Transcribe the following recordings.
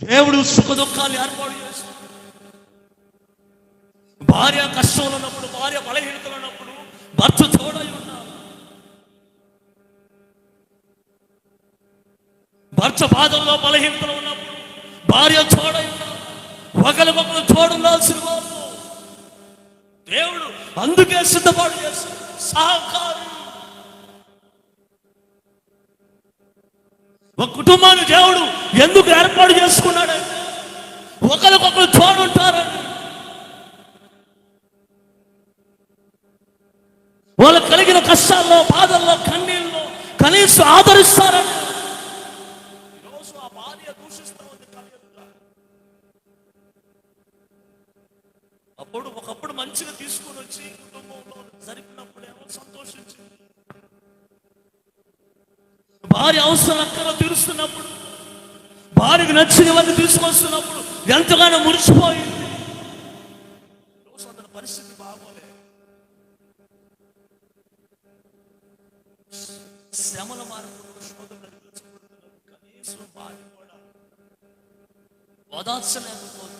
దేవుడు సుఖ దుఃఖాలు ఏర్పాటు చేస్తాడు భార్య కష్టంలో ఉన్నప్పుడు భార్య బలహీనతలు ఉన్నప్పుడు భర్త తోడై ఉండాలి భర్త బాధల్లో బలహీనతలు ఉన్నప్పుడు భార్య తోడై ఉండాలి ఒకరికొకరు తోడుండాల్సిన వాళ్ళు. దేవుడు అందుకే సిద్ధపాటు చేస్తాడు సహకారం ఒక కుటుంబాన్ని దేవుడు ఎందుకు ఏర్పాటు చేసుకున్నాడు? ఒకరికొకరు తోడుంటారు? వాళ్ళకు కలిగిన కష్టాల్లో బాధల్లో కన్నీళ్ళలో కనీసం ఆదరిస్తారని ఈరోజు ఆ భార్య దూషిస్తూ ఉంది అప్పుడు ఒకప్పుడు మంచిగా తీసుకుని వచ్చి కుటుంబంలో జరిపిన భార్య అవసరం అక్కడ తీరుస్తున్నప్పుడు భార్యకు నచ్చిన నచ్చినవన్నీ తీసుకొస్తున్నప్పుడు ఎంతగానో మురిసిపోయింది. అతని పరిస్థితి బాగోలే. శ్రమల మార్పులు శోధనలు కనీసం భార్య కూడా వదాల్చలేకపోతుంది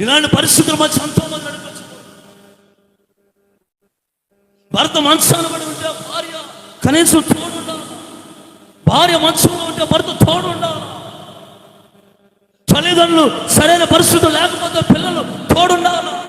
ఇలాంటి పరిస్థితులు మంచి ఎంతో మంది భర్త మంచాన పడి ఉంటే భార్య కనీసం తోడు ఉండాలి. భార్య మంచంలో ఉంటే భర్త తోడు ఉండాలి. తల్లిదండ్రులు సరైన పరిస్థితులు లేకపోతే పిల్లలు తోడుండాలి